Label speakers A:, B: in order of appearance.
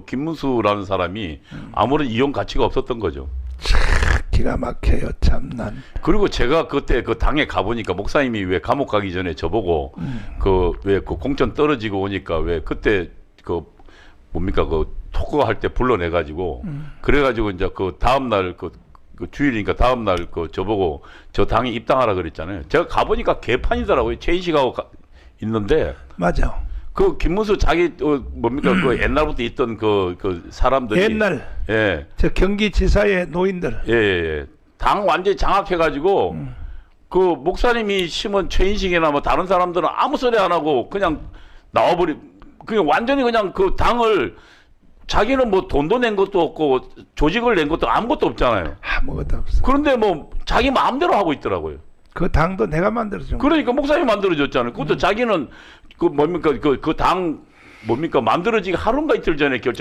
A: 그 김문수라는 사람이 아무런 이용 가치가 없었던 거죠.
B: 기가 막혀요 참난.
A: 그리고 제가 그때 그 당에 가보니까 목사님이 왜 감옥 가기 전에 저보고 그 왜 그 공천 떨어지고 오니까 왜 그때 그 뭡니까 그 토크 할 때 불러내 가지고 그래가지고 이제 그 다음 날그 그 주일이니까 다음 날 그 저보고 저 당에 입당하라 그랬잖아요. 제가 가보니까 개판이더라고요. 최인식하고 가- 있는데
B: 맞아.
A: 그 김문수 자기 어, 뭡니까 그 옛날부터 있던 그 그 사람들이
B: 옛날
A: 예.
B: 저 경기지사의 노인들
A: 예, 예, 예. 당 완전히 장악해가지고
B: 음.
A: 그 목사님이 심은 최인식이나 뭐 다른 사람들은 아무 소리 안 하고 그냥 나와버리 그냥 완전히 그냥 그 당을 자기는 뭐 돈도 낸 것도 없고 조직을 낸 것도 아무것도 없잖아요.
B: 아무것도 없어.
A: 그런데 뭐 자기 마음대로 하고 있더라고요.
B: 그 당도 내가 만들어준 거.
A: 그러니까 목사님이 만들어줬잖아요.
B: 음.
A: 그것도 자기는 그 뭡니까 그 그 당 뭡니까 만들어지기 하루인가 이틀 전에 결정.